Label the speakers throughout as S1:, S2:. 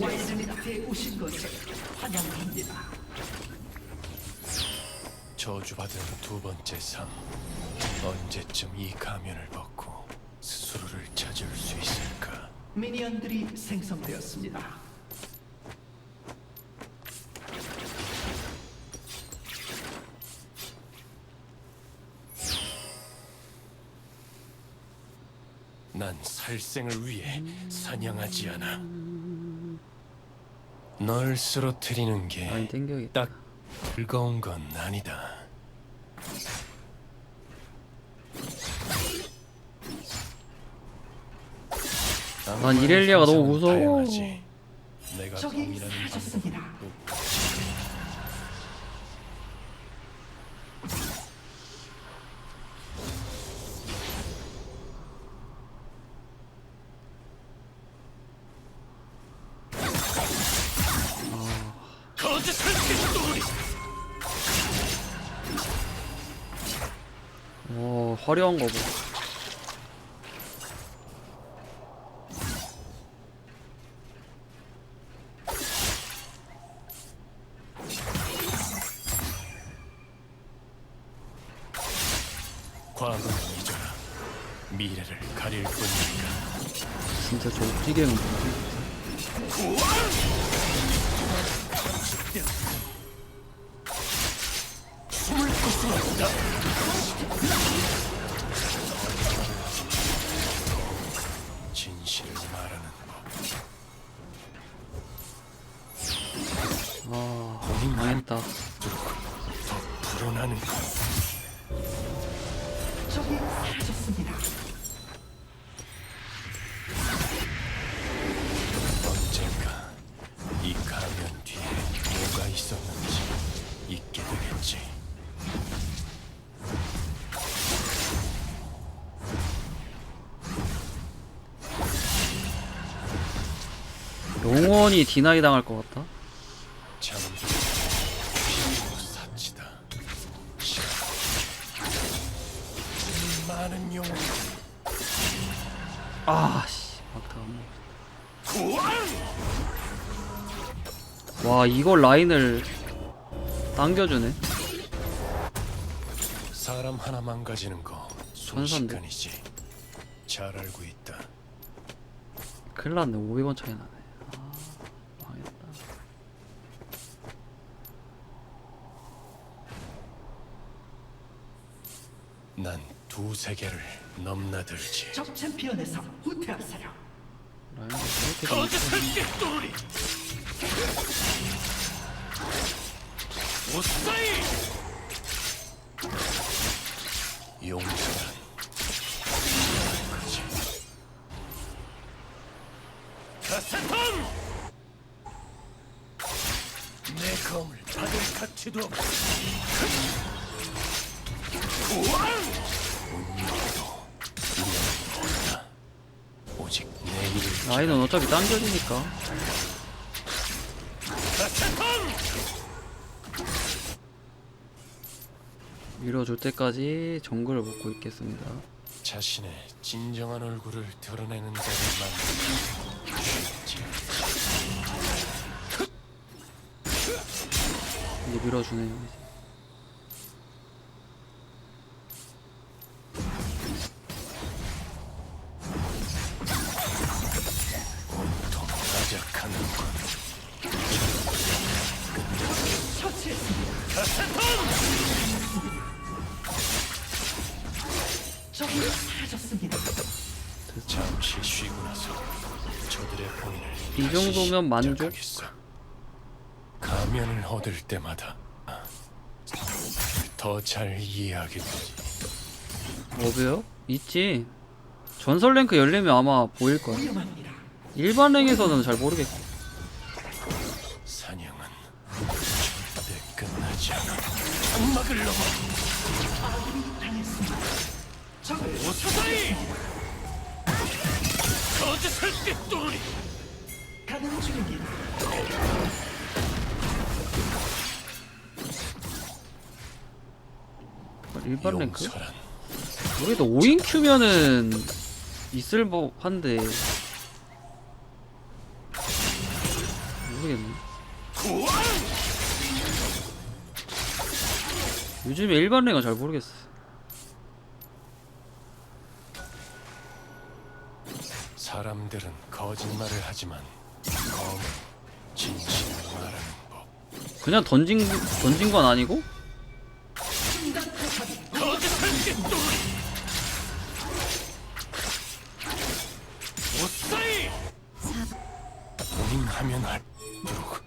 S1: 와이즈리트에 오신 것을 환영합니다.
S2: 저주받은 두 번째 삶. 언제쯤 이 가면을 벗고 스스로를 찾을 수 있을까?
S1: 미니언들이 생성되었습니다.
S2: 난 살생을 위해 사냥하지 않아. 널 쓰러뜨리는
S3: 라인
S2: 게
S3: 땡겨야겠다
S2: 딱 즐거운 건 아니다.
S3: 난 이렐리아가 너무 무서워.
S2: 다양하지. 내가
S1: 적이
S2: 공이라는
S1: 사라졌습니다.
S2: 방법도
S3: 오 화려한 거봐
S2: 과거는 잊어라. 미래를 가릴 뿐이니까.
S3: 진짜 저 찌개는 뭐지? 망했다
S2: 더 불어나는 것.
S1: 적이 사라졌습니다.
S2: 언젠가 이 가면 뒤에 뭐가 있었는지 잊게 되겠지.
S3: 영원히 디나이 당할 것 같다 아씨 막타 와 이걸 라인을 당겨주네
S2: 사람 하나 망가지는 거
S3: 천사인데?
S2: 순식간이지. 잘 알고 있다.
S3: 큰일 났네 500원 차이 나네 아 망했다
S2: 난 두 세계를 넘나들지.
S1: 적 챔피언에서 후퇴하세요.
S2: 꿰뚫으리. 무사히 용서란 그지. 가사통 내 검을 받을 가치도 없
S3: 라인은 어차피
S2: 가사통
S3: 밀어줄 때까지 정글을 먹고 있겠습니다.
S2: 자신의 진정한 얼굴을 드러내는 쉽지.
S3: 이제 밀어주네요 정도면 만족?
S2: 가면을 얻을 때마다 더 잘 이해하게 되지.
S3: 뭐배요? 있지. 전설 랭크 열리면 아마 보일 거야. 일반 랭에서는 잘 모르겠고.
S2: 사냥은 절대 끝나지 않아. 장막을 넘어. 무사히 거짓을 꿰뚫으리
S1: 가는 중입니다.
S3: 일반 랭크? 우리도 5인 큐면은 있을 뭐 법한데 모르겠네. 요즘에 일반 랭은 잘 모르겠어.
S2: 사람들은 거짓말을 하지만
S3: 그냥 던진 던진 건 아니고?
S2: 본인하면 할수록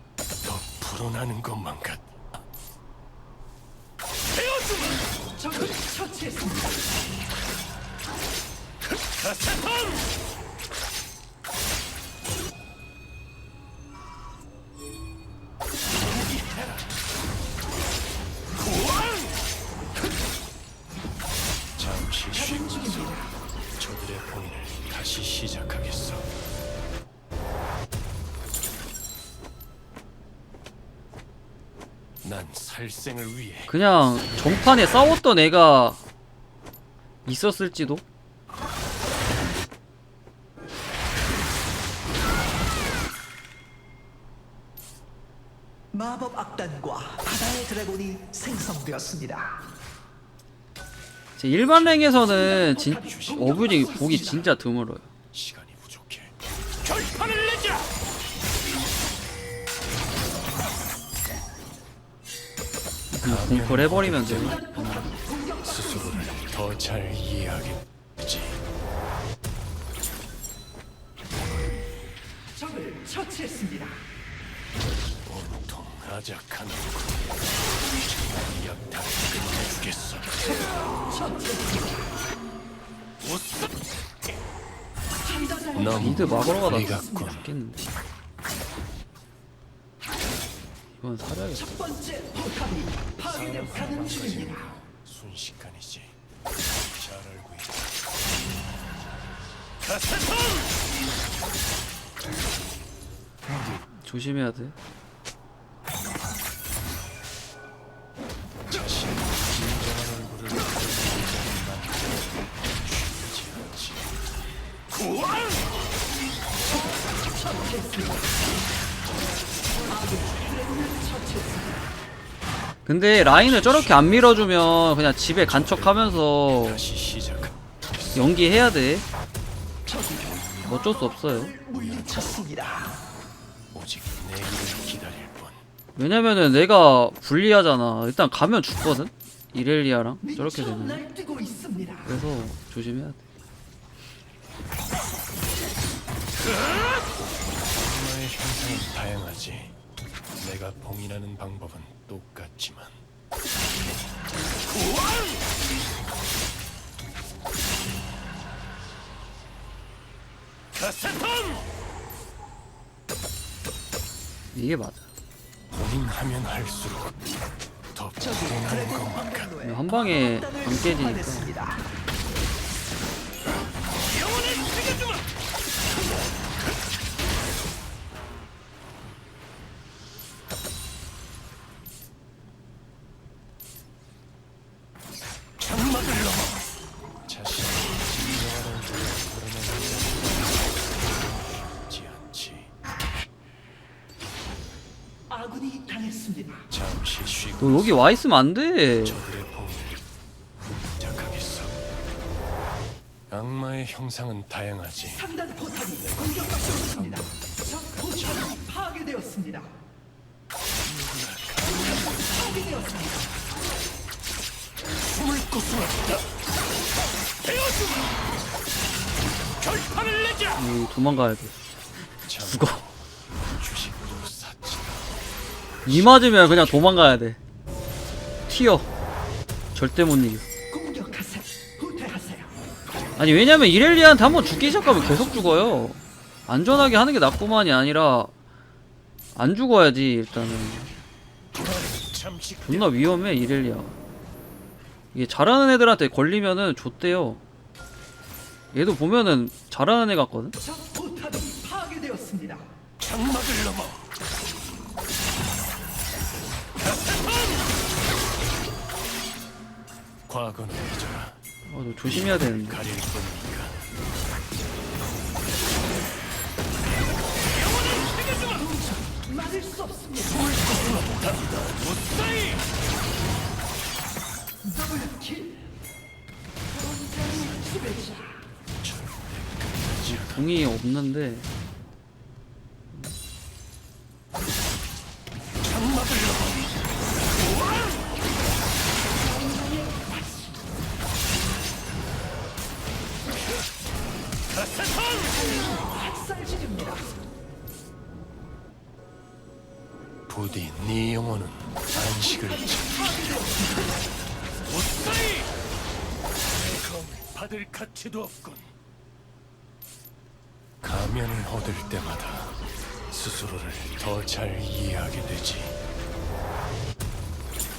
S2: 더 불어나는 것만 같.
S1: 적을 처치했습니다.
S2: 난 살생을 위해
S3: 그냥 전판에 싸웠던 애가 있었을지도?
S1: 마법 악단과 바다의 드래곤이 생성되었습니다.
S3: 제 일반 랭에서는 진 어뷰징 보기 진짜 드물어요.
S2: 시간
S3: 공포를 해버리면 돼.
S2: 스스로를 더 잘 이해하겠지.
S1: 적을 처치했습니다.
S2: 온통 아작한 약탈을 끝내주겠어. 우스 넌
S3: 미드 막으러 가다. 죽겠는데. 이건 사려야겠다.
S1: 첫 번째 포탑이 파괴되어 가는 중입니다.
S2: 순식간이지. 잘 알고 있다. 가사통!
S3: 조심해야 돼.
S2: 자신의 진정한 얼굴을 보여주는 난 쉽지 않지. 구원!
S3: 근데 라인을 저렇게 안 밀어주면 그냥 집에 간척하면서. 연기해야 돼. 어쩔 수 없어요. 왜냐면은 내가 불리하잖아. 일단 가면 죽거든? 이렐리아랑 저렇게 되면. 그래서 조심해야 돼.
S2: 다양하지. 내가 봉인하는 방법은 똑같지만.
S3: 이게 맞아.
S2: 봉인하면 할수록 더 불온한 것만 같.
S3: 한 방에 안 깨지니까. 여기 와 있으면 안 돼.
S2: 악마의 형상은 다양하지.
S1: 3단 포탑이 공격받고 있습니다. 적 포탑이 파괴되었습니다. 파괴되었습니다.
S2: 숨을 곳은 없다. 베어주마! 결판을 내자!
S3: 여기 도망가야 돼.
S2: 죽어.
S3: 이 맞으면 그냥 도망가야 돼. 튀어. 절대 못 이겨. 아니 왜냐면 이렐리아한테 한번 죽기 시작하면 계속 죽어요. 안전하게 하는 게 낫구만이 아니라 안 죽어야지 일단은. 존나 위험해 이렐리아. 이게 잘하는 애들한테 걸리면은 좆대요. 얘도 보면은 잘하는 애 같거든.
S2: 장막을 넘어. 과거는 잊어라.
S3: 어, 너 조심해야 되는데.
S2: 가릴 뿐이니까.
S3: 없는데
S2: 스스로를 더 잘 이해하게 되지.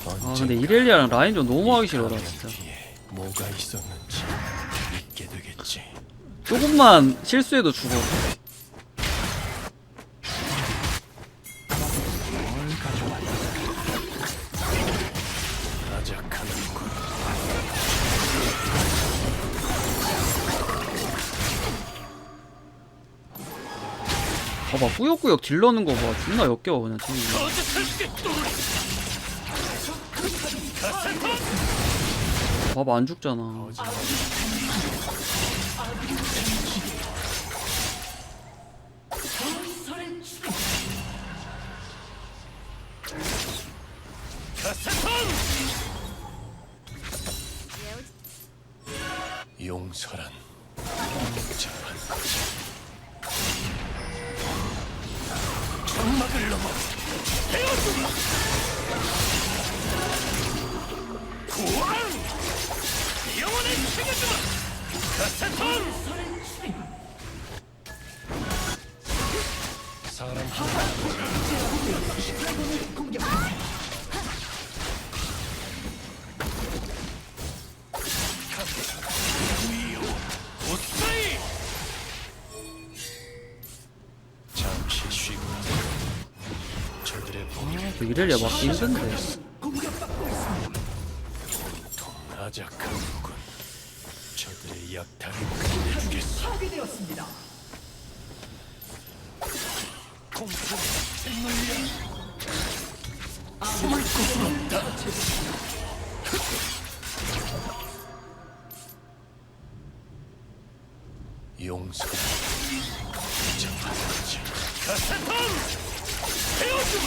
S3: 아 근데 이렐리아랑 라인 좀 너무 하기 싫어 나
S2: 가면
S3: 진짜.
S2: 뒤에 뭐가 있었는지 믿게 되겠지.
S3: 조금만 실수해도 죽어 꾸역꾸역 딜 넣는 거 봐. 존나 역겨워 그냥 팀이 봐봐 안 죽잖아 이렐리아 막기 힘든데
S2: 아작하는군. 저들의 약탈을 끝내주겠어
S1: 파괴되었습니다.
S2: 공포의 생물이야 숨을 곳은 없다 용서가 정말이지. 가사탄 헤어지마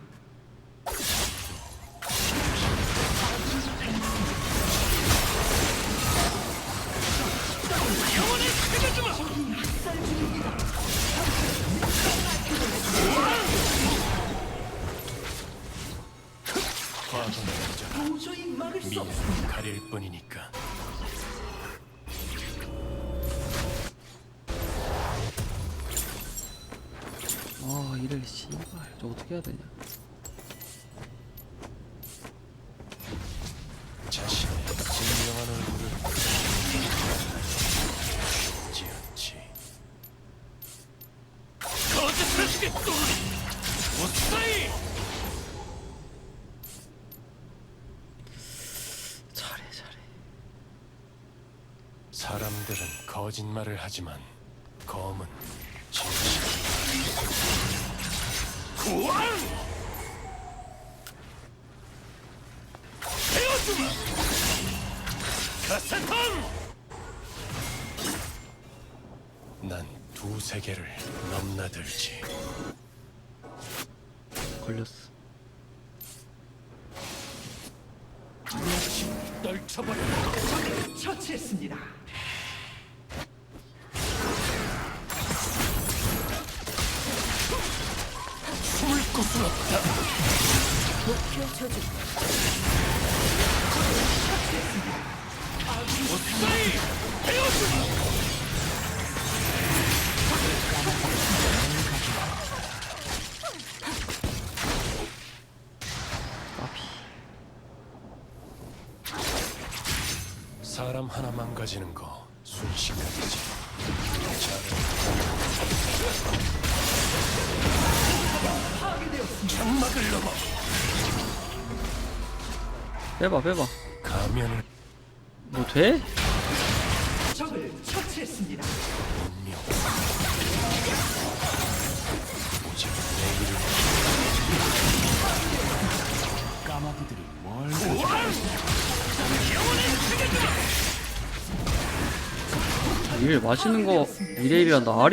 S3: 씨발 저 어떻게 해야 되냐?
S2: 자신의 진정한 얼굴을 쉽지 않지. 거짓을 시겠소 무사히
S3: 잘해 잘해.
S2: 사람들은 거짓말을 하지만 난 두 세계를 넘나들지
S3: 걸렸어
S2: 떨쳐버려
S1: 적을 처치했습니다.
S2: 숨을 곳은 없다
S1: 목표 조준.
S2: 하나 망가지는 거 순식간이지. 장막을 넘어
S3: 빼봐 빼봐
S2: 가면
S3: 뭐 돼?
S1: 적을 처치했습니다.
S3: 까마귀들이 뭘 영혼을 죽여주마!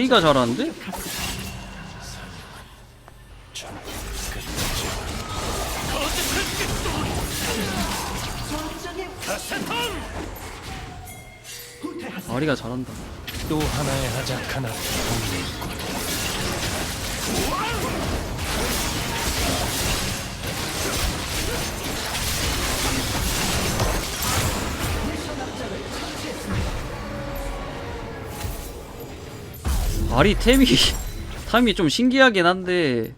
S3: 가 잘하는데?
S2: 전 끝내지
S1: 전장의 후퇴하세요.
S3: 아리가 잘한다
S2: 또 하나의 하작 하나
S3: 아리 템이 템이 좀 신기하긴 한데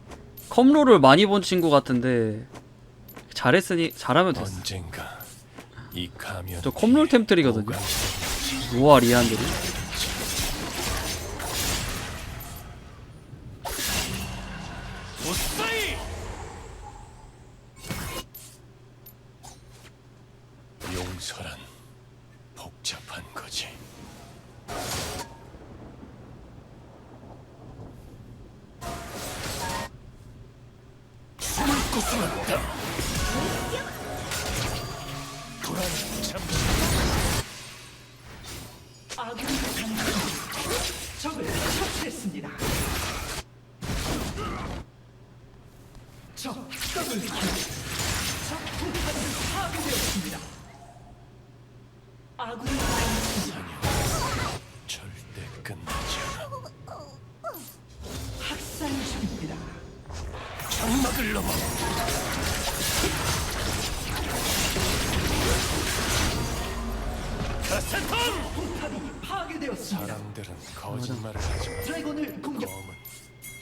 S3: 컴롤을 많이 본 친구 같은데 잘했으니 잘하면 됐어.
S2: 언젠가 이 가면
S3: 저 컴롤 템트리거든요. 노아 리안들이
S1: 아군이 당했습니다. 적을 처치했습니다.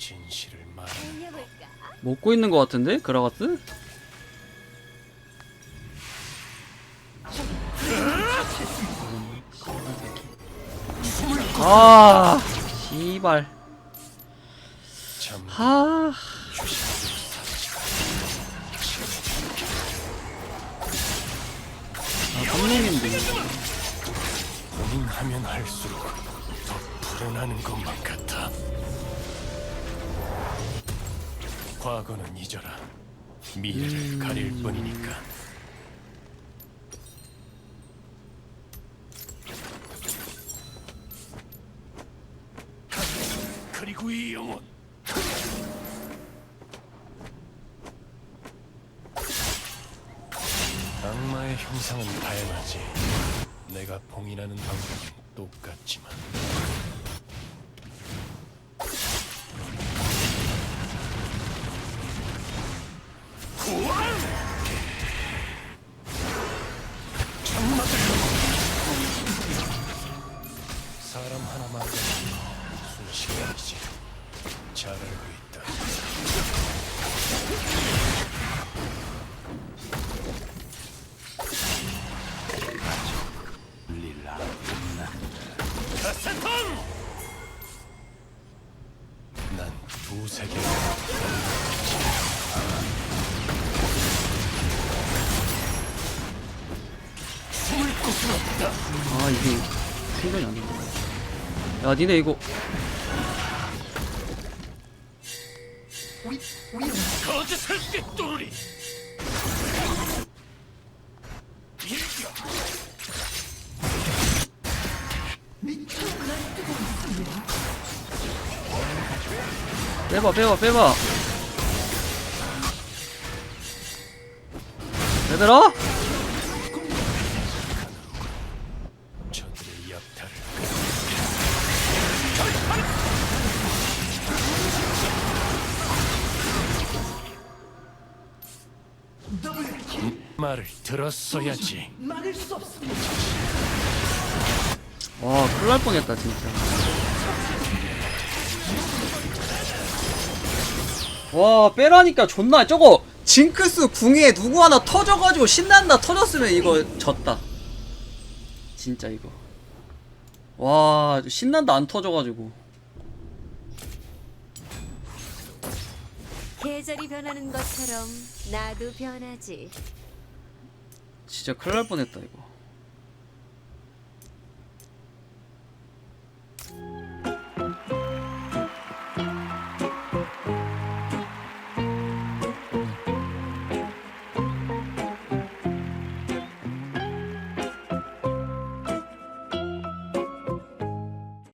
S2: 진실을 말하는
S3: 먹고 있는 것 같은데? 그라가스? 아 씨발. 참아 아, 성룡인데
S2: 고민하면 할수록 더 불안하는 것만 같아. 과거는 잊어라. 미래를 가릴 뿐이니까. 그리고 이 영혼. 악마의 형상은 다양하지. 내가 봉인하는 방법은 똑같지만
S3: 야 니네 이거. 빼봐 빼봐 빼봐 얘들아
S2: 말을 들었어야지.
S1: 막을 수 없습니다.
S3: 와 큰일 날 뻔했다 진짜. 와 빼라니까 존나. 저거 징크스 궁에 누구 하나 터져가지고 신난다 터졌으면 이거 졌다. 진짜 이거. 와 신난다 안 터져가지고.
S4: 계절이 변하는 것처럼 나도 변하지.
S3: 진짜 큰일 날 뻔했다 이거.